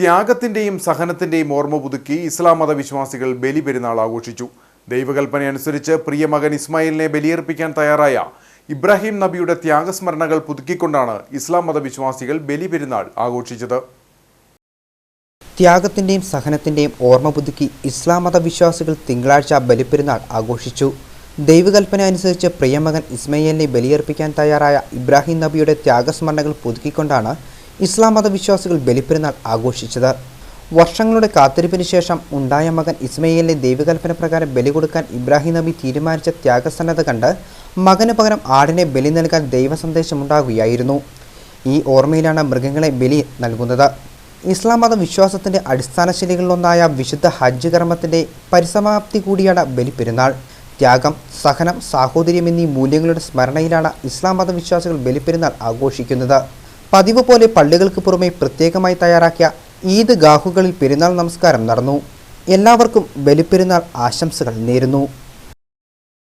ത്യാഗത്തിന്റെയും സഹനത്തിന്റെയും ഓർമ്മ പുതുക്കി ഇസ്ലാം മത വിശ്വാസികൾ ബലി പെരുന്നാൾ ആഘോഷിച്ചു. ദൈവകൽപ്പന അനുസരിച്ച് പ്രിയ മകൻ ഇസ്മായിലിനെ ബലിയർപ്പിക്കാൻ തയ്യാറായ ഇബ്രാഹിം നബിയുടെ ത്യാഗസ്മരണകൾ പുതുക്കിക്കൊണ്ടാണ് ഇസ്ലാം മതവിശ്വാസികൾ ബലി പെരുന്നാൾ ആഘോഷിച്ചത്. ത്യാഗത്തിന്റെയും സഹനത്തിന്റെയും ഓർമ്മ പുതുക്കി ഇസ്ലാം മതവിശ്വാസികൾ തിങ്കളാഴ്ച ബലിപ്പെരുന്നാൾ ആഘോഷിച്ചു. ദൈവകൽപ്പന അനുസരിച്ച് പ്രിയമകൻ ഇസ്മയിലിനെ ബലിയർപ്പിക്കാൻ തയ്യാറായ ഇബ്രാഹിം നബിയുടെ ത്യാഗസ്മരണകൾ പുതുക്കിക്കൊണ്ടാണ് ഇസ്ലാം മതവിശ്വാസികൾ ബലിപ്പെരുന്നാൾ ആഘോഷിച്ചത്. വർഷങ്ങളുടെ കാത്തിരിപ്പിന് ശേഷം ഉണ്ടായ മകൻ ഇസ്മയിലിനെ ദൈവകൽപ്പന പ്രകാരം ബലി കൊടുക്കാൻ ഇബ്രാഹിം നബി തീരുമാനിച്ച ത്യാഗസന്നദ്ധ കണ്ട് മകന് പകരം ആടിനെ ബലി നൽകാൻ ദൈവസന്ദേശമുണ്ടാകുകയായിരുന്നു. ഈ ഓർമ്മയിലാണ് മൃഗങ്ങളെ ബലി നൽകുന്നത്. ഇസ്ലാം മത വിശ്വാസത്തിന്റെ അടിസ്ഥാന ശൈലികളിലൊന്നായ വിശുദ്ധ ഹജ്ജ് കർമ്മത്തിന്റെ പരിസമാപ്തി കൂടിയാണ് ബലിപ്പെരുന്നാൾ. ത്യാഗം സഹനം സാഹോദര്യം എന്നീ മൂല്യങ്ങളുടെ സ്മരണയിലാണ് ഇസ്ലാം മതവിശ്വാസികൾ ബലിപ്പെരുന്നാൾ ആഘോഷിക്കുന്നത്. പതിവ് പോലെ പള്ളികൾക്ക് പുറമെ പ്രത്യേകമായി തയ്യാറാക്കിയ ഈദ് ഗാഹുകളിൽ പെരുന്നാൾ നമസ്കാരം നടന്നു. എല്ലാവർക്കും ബലിപ്പെരുന്നാൾ ആശംസകൾ നേരുന്നു.